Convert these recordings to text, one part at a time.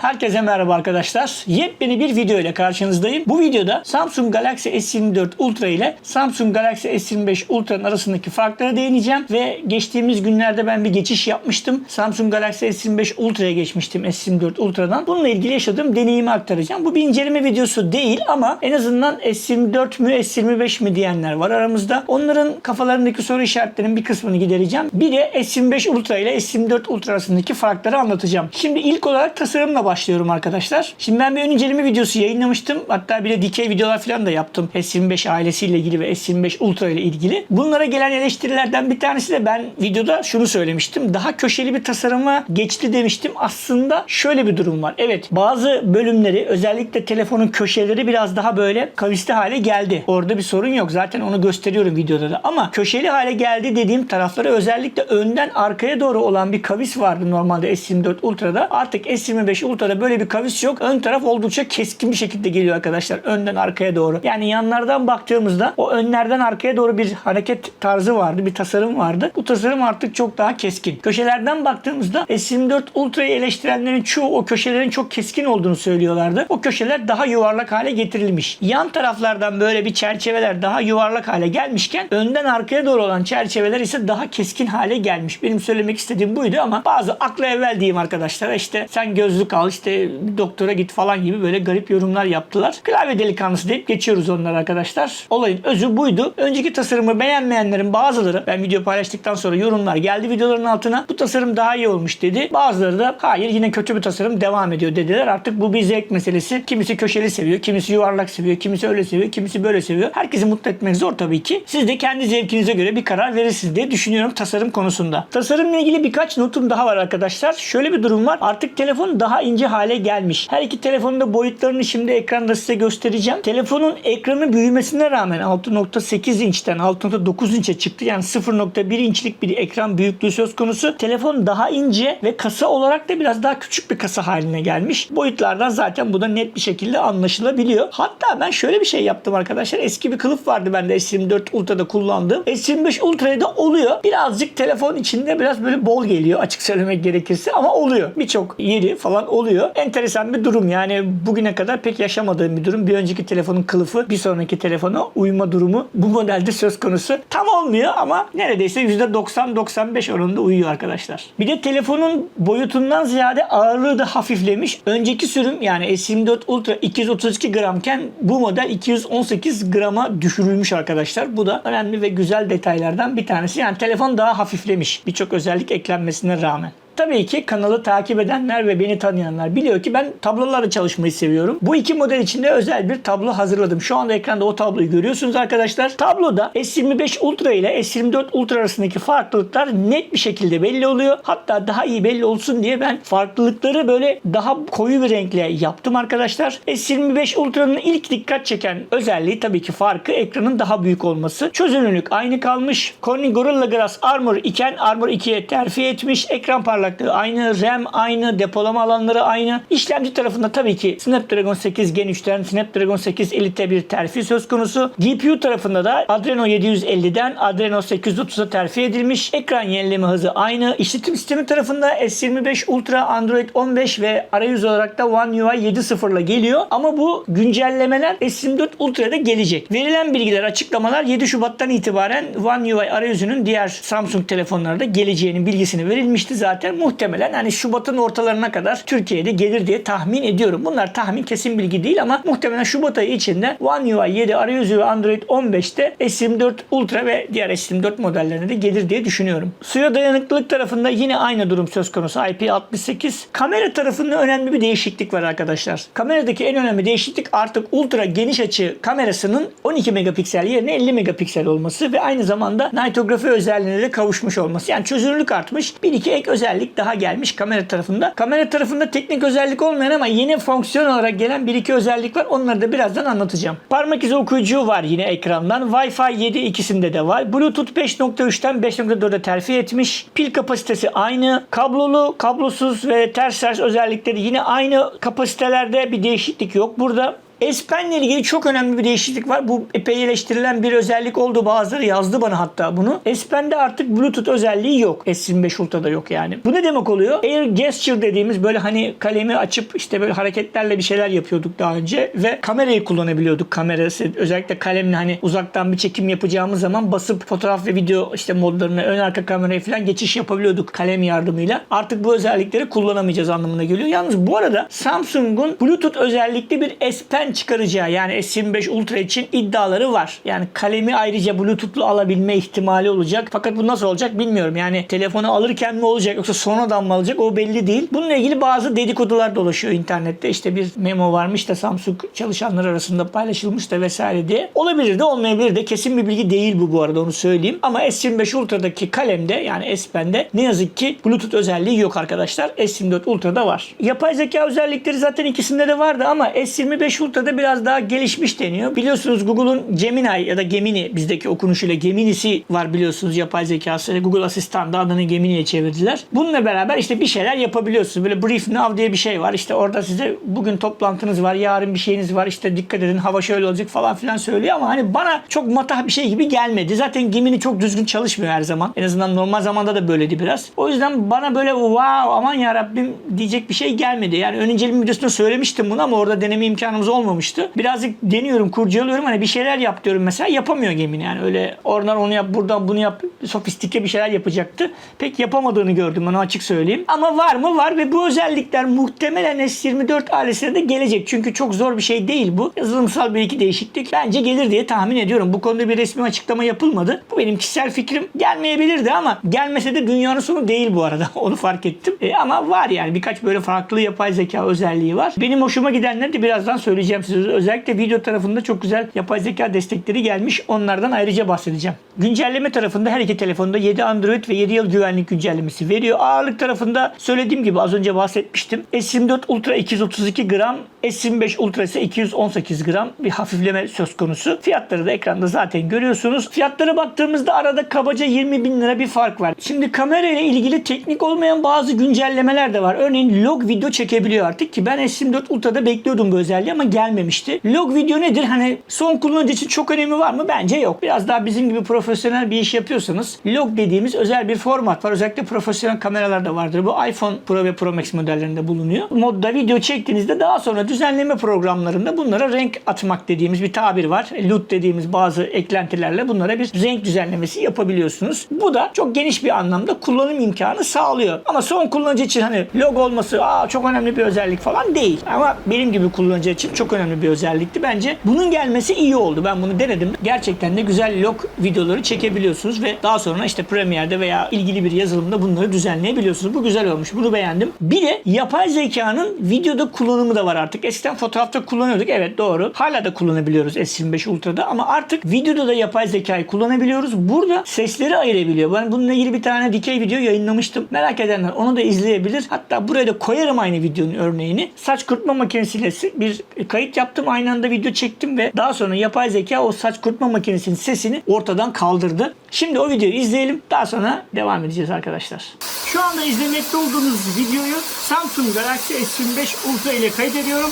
Herkese merhaba arkadaşlar. Yepyeni bir video ile karşınızdayım. Bu videoda Samsung Galaxy S24 Ultra ile Samsung Galaxy S25 Ultra'nın arasındaki farklara değineceğim ve geçtiğimiz günlerde ben bir geçiş yapmıştım. Samsung Galaxy S25 Ultra'ya geçmiştim S24 Ultra'dan. Bununla ilgili yaşadığım deneyimi aktaracağım. Bu bir inceleme videosu değil ama en azından S24 mü S25 mi diyenler var aramızda. Onların kafalarındaki soru işaretlerinin bir kısmını gidereceğim. Bir de S25 Ultra ile S24 Ultra arasındaki farkları anlatacağım. Şimdi ilk olarak tasarımla başlıyorum arkadaşlar. Şimdi ben bir ön inceleme videosu yayınlamıştım. Hatta bir de dikey videolar falan da yaptım. S25 ailesiyle ilgili ve S25 Ultra ile ilgili. Bunlara gelen eleştirilerden bir tanesi de ben videoda şunu söylemiştim. Daha köşeli bir tasarıma geçti demiştim. Aslında şöyle bir durum var. Evet bazı bölümleri özellikle telefonun köşeleri biraz daha böyle kavisli hale geldi. Orada bir sorun yok. Zaten onu gösteriyorum videoda da. Ama köşeli hale geldi dediğim tarafları özellikle önden arkaya doğru olan bir kavis vardı normalde S24 Ultra'da. Artık S25 Ultra'da böyle bir kavis yok. Ön taraf oldukça keskin bir şekilde geliyor arkadaşlar. Önden arkaya doğru. Yani yanlardan baktığımızda o önlerden arkaya doğru bir hareket tarzı vardı. Bir tasarım vardı. Bu tasarım artık çok daha keskin. Köşelerden baktığımızda S24 Ultra'yı eleştirenlerin çoğu o köşelerin çok keskin olduğunu söylüyorlardı. O köşeler daha yuvarlak hale getirilmiş. Yan taraflardan böyle bir çerçeveler daha yuvarlak hale gelmişken önden arkaya doğru olan çerçeveler ise daha keskin hale gelmiş. Benim söylemek istediğim buydu ama bazı akla evvel diyeyim arkadaşlar. İşte sen gözlük al işte doktora git falan gibi böyle garip yorumlar yaptılar. Klavye delikanlısı deyip geçiyoruz onları arkadaşlar. Olayın özü buydu. Önceki tasarımı beğenmeyenlerin bazıları ben video paylaştıktan sonra yorumlar geldi videoların altına. Bu tasarım daha iyi olmuş dedi. Bazıları da hayır yine kötü bir tasarım devam ediyor dediler. Artık bu bir zevk meselesi. Kimisi köşeli seviyor, kimisi yuvarlak seviyor, kimisi öyle seviyor, kimisi böyle seviyor. Herkesi mutlu etmek zor tabii ki. Siz de kendi zevkinize göre bir karar verirsiniz diye düşünüyorum tasarım konusunda. Tasarımla ilgili birkaç notum daha var arkadaşlar. Şöyle bir durum var. Artık telefon daha ince hale gelmiş. Her iki telefonun da boyutlarını şimdi ekranda size göstereceğim. Telefonun ekranı büyümesine rağmen 6.8 inçten 6.9 inçe çıktı. Yani 0.1 inçlik bir ekran büyüklüğü söz konusu. Telefon daha ince ve kasa olarak da biraz daha küçük bir kasa haline gelmiş. Boyutlardan zaten bu da net bir şekilde anlaşılabiliyor. Hatta ben şöyle bir şey yaptım arkadaşlar. Eski bir kılıf vardı bende S24 Ultra'da kullandığım. S25 Ultra'da oluyor. Birazcık telefon içinde biraz böyle bol geliyor açık söylemek gerekirse ama oluyor. Birçok yeri falan oluyor. Enteresan bir durum yani bugüne kadar pek yaşamadığım bir durum. Bir önceki telefonun kılıfı bir sonraki telefona uyma durumu bu modelde söz konusu. Tam olmuyor ama neredeyse %90-95 oranında uyuyor arkadaşlar. Bir de telefonun boyutundan ziyade ağırlığı da hafiflemiş. Önceki sürüm yani S24 Ultra 232 gramken bu model 218 grama düşürülmüş arkadaşlar. Bu da önemli ve güzel detaylardan bir tanesi. Yani telefon daha hafiflemiş birçok özellik eklenmesine rağmen. Tabii ki kanalı takip edenler ve beni tanıyanlar biliyor ki ben tablolarla çalışmayı seviyorum. Bu iki model içinde özel bir tablo hazırladım. Şu anda ekranda o tabloyu görüyorsunuz arkadaşlar. Tabloda S25 Ultra ile S24 Ultra arasındaki farklılıklar net bir şekilde belli oluyor. Hatta daha iyi belli olsun diye ben farklılıkları böyle daha koyu bir renkle yaptım arkadaşlar. S25 Ultra'nın ilk dikkat çeken özelliği tabii ki farkı ekranın daha büyük olması. Çözünürlük aynı kalmış. Corning Gorilla Glass Armor iken Armor 2'ye terfi etmiş. Ekran parlaklığı aynı, RAM aynı, depolama alanları aynı. İşlemci tarafında tabii ki Snapdragon 8 Gen 3'ten Snapdragon 8 Elite bir terfi söz konusu. GPU tarafında da Adreno 750'den Adreno 830'a terfi edilmiş. Ekran yenileme hızı aynı. İşletim sistemi tarafında S25 Ultra Android 15 ve arayüz olarak da One UI 7.0 ile geliyor. Ama bu güncellemeler S24 Ultra'da gelecek. Verilen bilgiler, açıklamalar 7 Şubat'tan itibaren One UI arayüzünün diğer Samsung telefonlarda geleceğinin bilgisini verilmişti zaten muhtemelen hani Şubat'ın ortalarına kadar Türkiye'de gelir diye tahmin ediyorum. Bunlar tahmin kesin bilgi değil ama muhtemelen Şubat ayı içinde One UI 7 arayüzü ve Android 15'te S24 Ultra ve diğer S24 modellerine de gelir diye düşünüyorum. Suya dayanıklılık tarafında yine aynı durum söz konusu IP68. Kamera tarafında önemli bir değişiklik var arkadaşlar. Kameradaki en önemli değişiklik artık ultra geniş açı kamerasının 12 megapiksel yerine 50 megapiksel olması ve aynı zamanda nitografi özelliğine de kavuşmuş olması. Yani çözünürlük artmış. Bir iki ek özellik daha gelmiş kamera tarafında. Kamera tarafında teknik özellik olmayan ama yeni fonksiyon olarak gelen bir iki özellik var. Onları da birazdan anlatacağım. Parmak izi okuyucu var yine ekrandan. Wi-Fi 7 ikisinde de var. Bluetooth 5.3'ten 5.4'e terfi etmiş. Pil kapasitesi aynı. Kablolu, kablosuz ve ters ters özellikleri yine aynı kapasitelerde bir değişiklik yok burada. S Pen ile ilgili çok önemli bir değişiklik var. Bu epey eleştirilen bir özellik oldu. Bazıları yazdı bana hatta bunu. S Pen'de artık Bluetooth özelliği yok. S25 Ultra'da yok yani. Bu ne demek oluyor? Air Gesture dediğimiz böyle hani kalemi açıp işte böyle hareketlerle bir şeyler yapıyorduk daha önce ve kamerayı kullanabiliyorduk. Kamerası özellikle kalemle hani uzaktan bir çekim yapacağımız zaman basıp fotoğraf ve video işte modlarına ön arka kameraya falan geçiş yapabiliyorduk kalem yardımıyla. Artık bu özellikleri kullanamayacağız anlamına geliyor. Yalnız bu arada Samsung'un Bluetooth özellikli bir S Pen çıkaracağı yani S25 Ultra için iddiaları var. Yani kalemi ayrıca Bluetooth'lu alabilme ihtimali olacak. Fakat bu nasıl olacak bilmiyorum. Yani telefonu alırken mi olacak yoksa sonradan mı alacak o belli değil. Bununla ilgili bazı dedikodular dolaşıyor internette. İşte bir memo varmış da Samsung çalışanlar arasında paylaşılmış da vesaire diye. Olabilir de olmayabilir de kesin bir bilgi değil bu bu arada onu söyleyeyim. Ama S25 Ultra'daki kalemde yani S Pen'de ne yazık ki Bluetooth özelliği yok arkadaşlar. S24 Ultra'da var. Yapay zeka özellikleri zaten ikisinde de vardı ama S25 Ultra'da biraz daha gelişmiş deniyor. Biliyorsunuz Google'un Gemini ya da Gemini bizdeki okunuşuyla Gemini'si var biliyorsunuz yapay zekası. Google Asistan'da adını Gemini'ye çevirdiler. Bununla beraber işte bir şeyler yapabiliyorsunuz. Böyle Brief Now diye bir şey var. İşte orada size bugün toplantınız var, yarın bir şeyiniz var. İşte dikkat edin hava şöyle olacak falan filan söylüyor ama hani bana çok matah bir şey gibi gelmedi. Zaten Gemini çok düzgün çalışmıyor her zaman. En azından normal zamanda da böyleydi biraz. O yüzden bana böyle wow aman ya Rabbim diyecek bir şey gelmedi. Yani ön videosunda söylemiştim bunu ama orada deneme imkanımız olmamıştı. Birazcık deniyorum, kurcalıyorum. Hani bir şeyler yap diyorum mesela yapamıyor Gemini. Yani öyle oradan onu yap, buradan bunu yap. Sofistike bir şeyler yapacaktı. Pek yapamadığını gördüm onu açık söyleyeyim. Ama var mı? Var ve bu özellikler muhtemelen S24 ailesine de gelecek. Çünkü çok zor bir şey değil bu. Yazılımsal bir iki değişiklik. Bence gelir diye tahmin ediyorum. Bu konuda bir resmi açıklama yapılmadı. Bu benim kişisel fikrim. Gelmeyebilirdi ama gelmese de dünyanın sonu değil bu arada. Onu fark ettim. E, ama var yani birkaç böyle farklı yapay zeka özelliği var. Benim hoşuma gidenleri de birazdan söyleyeceğim size. Özellikle video tarafında çok güzel yapay zeka destekleri gelmiş. Onlardan ayrıca bahsedeceğim. Güncelleme tarafında her iki telefonda 7 Android ve 7 yıl güvenlik güncellemesi veriyor. Ağırlık tarafında söylediğim gibi az önce bahsetmiştim. S24 Ultra 232 gram, S25 Ultra ise 218 gram bir hafifleme söz konusu. Fiyatları da ekranda zaten görüyorsunuz. Fiyatlara baktığımızda arada kabaca 20 bin lira bir fark var. Şimdi kamera ile ilgili teknik olmayan bazı güncellemeler de var. Örneğin log video çekebiliyor artık ki ben S24 Ultra'da bekliyordum bu özelliği ama gelmemişti. Log video nedir? Hani son kullanıcı için çok önemi var mı? Bence yok. Biraz daha bizim gibi profesyonel bir iş yapıyorsanız log dediğimiz özel bir format var. Özellikle profesyonel kameralarda vardır. Bu iPhone Pro ve Pro Max modellerinde bulunuyor. Modda video çektiğinizde daha sonra düzenleme programlarında bunlara renk atmak dediğimiz bir tabir var. LUT dediğimiz bazı eklentilerle bunlara bir renk düzenlemesi yapabiliyorsunuz. Bu da çok geniş bir anlamda kullanım imkanı sağlıyor. Ama son kullanıcı için hani log olması Aa, çok önemli bir özellik falan değil. Ama benim gibi kullanıcı için çok önemli bir özellikti. Bence bunun gelmesi iyi oldu. Ben bunu denedim. Gerçekten de güzel log videoları çekebiliyorsunuz ve daha sonra işte Premiere'de veya ilgili bir yazılımda bunları düzenleyebiliyorsunuz. Bu güzel olmuş. Bunu beğendim. Bir de yapay zekanın videoda kullanımı da var artık. Eskiden fotoğrafta kullanıyorduk. Evet doğru. Hala da kullanabiliyoruz S25 Ultra'da ama artık videoda da yapay zekayı kullanabiliyoruz. Burada sesleri ayırabiliyor. Ben bununla ilgili bir tane dikey video yayınlamıştım. Merak edenler onu da izleyebilir. Hatta buraya da koyarım aynı videonun örneğini. Saç kurutma makinesiyle bir kayıt yaptım. Aynı anda video çektim ve daha sonra yapay zeka o saç kurutma makinesinin sesini ortadan kaldırdı. Şimdi o videoyu izleyelim. Daha sonra devam edeceğiz arkadaşlar. Şu anda izlemekte olduğunuz videoyu Samsung Galaxy S25 Ultra ile kaydediyorum.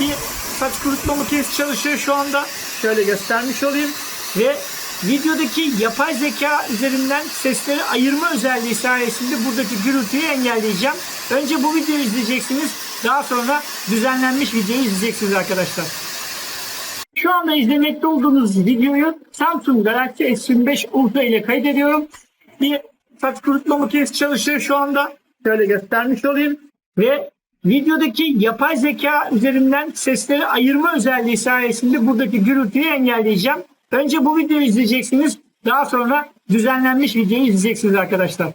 Bir saç kurutma makinesi çalışıyor şu anda. Şöyle göstermiş olayım. Ve videodaki yapay zeka üzerinden sesleri ayırma özelliği sayesinde buradaki gürültüyü engelleyeceğim. Önce bu videoyu izleyeceksiniz. Daha sonra düzenlenmiş videoyu izleyeceksiniz arkadaşlar. Şu anda izlemekte olduğunuz videoyu Samsung Galaxy S25 Ultra ile kaydediyorum. Bir saç kurutma makinesi çalışıyor şu anda. Şöyle göstermiş olayım. Ve videodaki yapay zeka üzerinden sesleri ayırma özelliği sayesinde buradaki gürültüyü engelleyeceğim. Önce bu videoyu izleyeceksiniz. Daha sonra düzenlenmiş videoyu izleyeceksiniz arkadaşlar.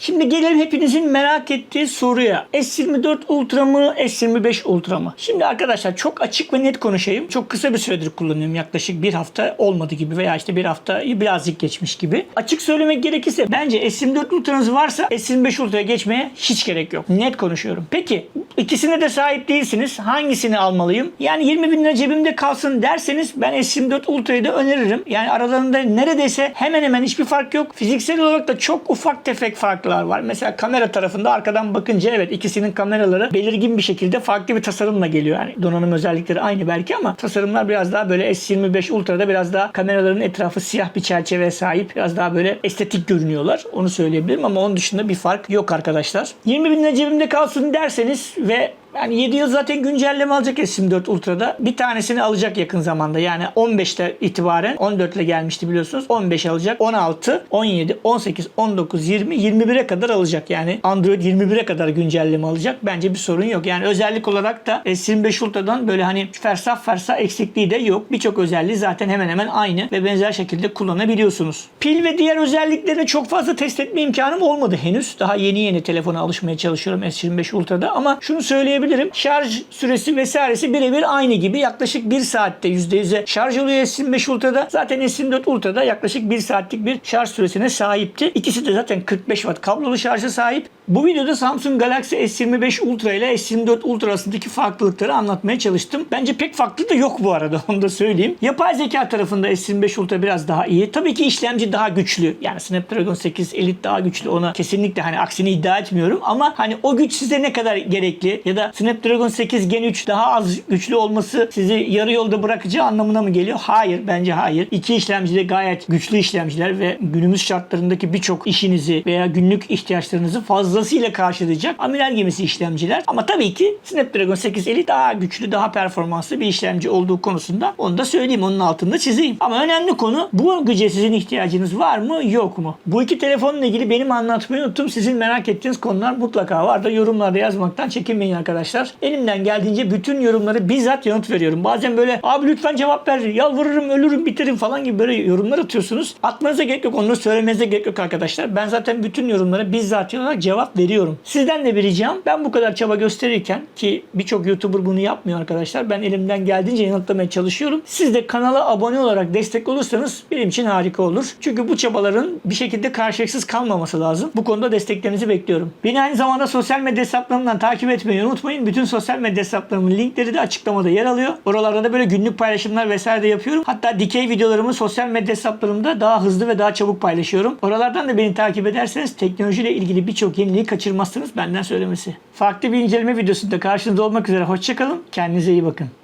Şimdi gelelim hepinizin merak ettiği soruya. S24 Ultra mı, S25 Ultra mı? Şimdi arkadaşlar çok açık ve net konuşayım. Çok kısa bir süredir kullanıyorum. Yaklaşık bir hafta olmadı gibi veya işte bir hafta birazcık geçmiş gibi. Açık söylemek gerekirse bence S24 Ultra'nız varsa S25 Ultra'ya geçmeye hiç gerek yok. Net konuşuyorum. Peki İkisine de sahip değilsiniz. Hangisini almalıyım? Yani 20 bin lira cebimde kalsın derseniz ben S24 Ultra'yı da öneririm. Yani aralarında neredeyse hemen hemen hiçbir fark yok. Fiziksel olarak da çok ufak tefek farklar var. Mesela kamera tarafında arkadan bakınca evet ikisinin kameraları belirgin bir şekilde farklı bir tasarımla geliyor. Yani donanım özellikleri aynı belki ama tasarımlar biraz daha böyle S25 Ultra'da biraz daha kameraların etrafı siyah bir çerçeveye sahip. Biraz daha böyle estetik görünüyorlar. Onu söyleyebilirim ama onun dışında bir fark yok arkadaşlar. 20 bin cebimde kalsın derseniz ve yani 7 yıl zaten güncelleme alacak S24 Ultra'da. Bir tanesini alacak yakın zamanda. Yani 15'te itibaren 14 ile gelmişti biliyorsunuz. 15 alacak. 16, 17, 18, 19, 20, 21'e kadar alacak. Yani Android 21'e kadar güncelleme alacak. Bence bir sorun yok. Yani özellik olarak da S25 Ultra'dan böyle hani fersah fersah eksikliği de yok. Birçok özelliği zaten hemen hemen aynı ve benzer şekilde kullanabiliyorsunuz. Pil ve diğer özelliklerini çok fazla test etme imkanım olmadı henüz. Daha yeni yeni telefona alışmaya çalışıyorum S25 Ultra'da ama şunu söyleyebilirim. Şarj süresi vesairesi birebir aynı gibi. Yaklaşık 1 saatte %100'e şarj oluyor S25 Ultra'da. Zaten S24 Ultra'da yaklaşık 1 saatlik bir şarj süresine sahipti. İkisi de zaten 45 Watt kablolu şarja sahip. Bu videoda Samsung Galaxy S25 Ultra ile S24 Ultra arasındaki farklılıkları anlatmaya çalıştım. Bence pek farklı da yok bu arada onu da söyleyeyim. Yapay zeka tarafında S25 Ultra biraz daha iyi. Tabii ki işlemci daha güçlü. Yani Snapdragon 8 Elite daha güçlü. Ona kesinlikle hani aksini iddia etmiyorum ama hani o güç size ne kadar gerekli ya da Snapdragon 8 Gen 3 daha az güçlü olması sizi yarı yolda bırakacağı anlamına mı geliyor? Hayır bence hayır. İki işlemci de gayet güçlü işlemciler ve günümüz şartlarındaki birçok işinizi veya günlük ihtiyaçlarınızı fazlasıyla karşılayacak amiral gemisi işlemciler. Ama tabii ki Snapdragon 8 Elite daha güçlü, daha performanslı bir işlemci olduğu konusunda onu da söyleyeyim, onun altında çizeyim. Ama önemli konu bu güce sizin ihtiyacınız var mı, yok mu? Bu iki telefonla ilgili benim anlatmayı unuttum. Sizin merak ettiğiniz konular mutlaka var da yorumlarda yazmaktan çekinmeyin arkadaşlar. Elimden geldiğince bütün yorumları bizzat yanıt veriyorum. Bazen böyle abi lütfen cevap ver, yalvarırım, ölürüm, biterim falan gibi böyle yorumlar atıyorsunuz. Atmanıza gerek yok, onu söylemenize gerek yok arkadaşlar. Ben zaten bütün yorumlara bizzat olarak cevap veriyorum. Sizden de bir ricam, ben bu kadar çaba gösterirken ki birçok YouTuber bunu yapmıyor arkadaşlar. Ben elimden geldiğince yanıtlamaya çalışıyorum. Siz de kanala abone olarak destek olursanız benim için harika olur. Çünkü bu çabaların bir şekilde karşılıksız kalmaması lazım. Bu konuda desteklerinizi bekliyorum. Beni aynı zamanda sosyal medya hesaplarımdan takip etmeyi unutmayın. Bütün sosyal medya hesaplarımın linkleri de açıklamada yer alıyor. Oralarda da böyle günlük paylaşımlar vesaire de yapıyorum. Hatta dikey videolarımı sosyal medya hesaplarımda daha hızlı ve daha çabuk paylaşıyorum. Oralardan da beni takip ederseniz teknolojiyle ilgili birçok yeniliği kaçırmazsınız benden söylemesi. Farklı bir inceleme videosunda karşınızda olmak üzere. Hoşçakalın. Kendinize iyi bakın.